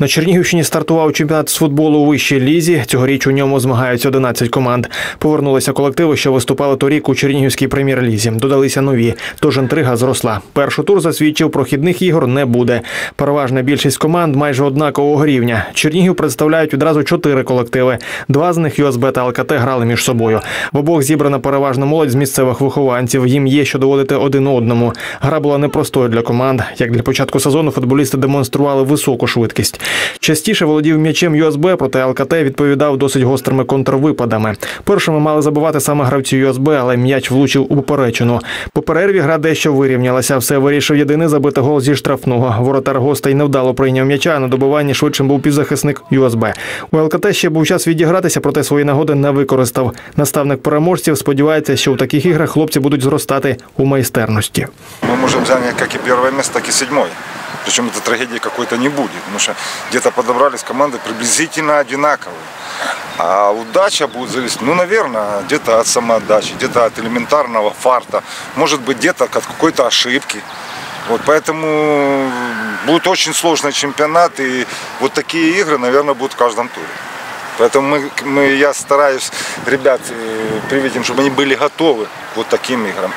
На Чернігівщині стартував чемпіонат з футболу у вищій лізі. Цьогоріч у ньому змагаються 11 команд. Повернулися колективи, що виступали торік у Чернігівській прем'єр-лізі. Додалися нові, тож інтрига зросла. Перший тур засвідчив, прохідних ігор не буде. Переважна більшість команд майже однакового рівня. Чернігів представляють відразу чотири колективи. Два з них ЮСБ та ЛКТ грали між собою. В обох зібрана переважна молодь з місцевих вихованців. Їм є що доводити один одному. Гра була непростою для команд. Як для початку сезону футболісти демонстрували високу швидкість. Частіше володів м'ячем ЮСБ, проте ЛКТ відповідав досить гострими контрвипадами. Першими мали забивати саме гравці ЮСБ, але м'яч влучив у поперечину. По перерві гра дещо вирівнялася. Все вирішив єдиний забити гол зі штрафного. Воротар гостей невдало прийняв м'яча. а На добиванні швидшим був півзахисник ЮСБ. У ЛКТ ще був час відігратися, проте свої нагоди не використав. Наставник переможців сподівається, що у таких іграх хлопці будуть зростати у майстерності. Мы можем занять как и первое место, так и седьмое. Причем это трагедии какой-то не будет, потому что где-то подобрались команды приблизительно одинаковые. А удача будет зависеть, ну, наверное, где-то от самоотдачи, где-то от элементарного фарта, может быть, где-то от какой-то ошибки. Вот поэтому будет очень сложный чемпионат, и вот такие игры, наверное, будут в каждом туре. Поэтому мы, мы, я стараюсь ребят э, привить им, чтобы они были готовы к вот таким играм.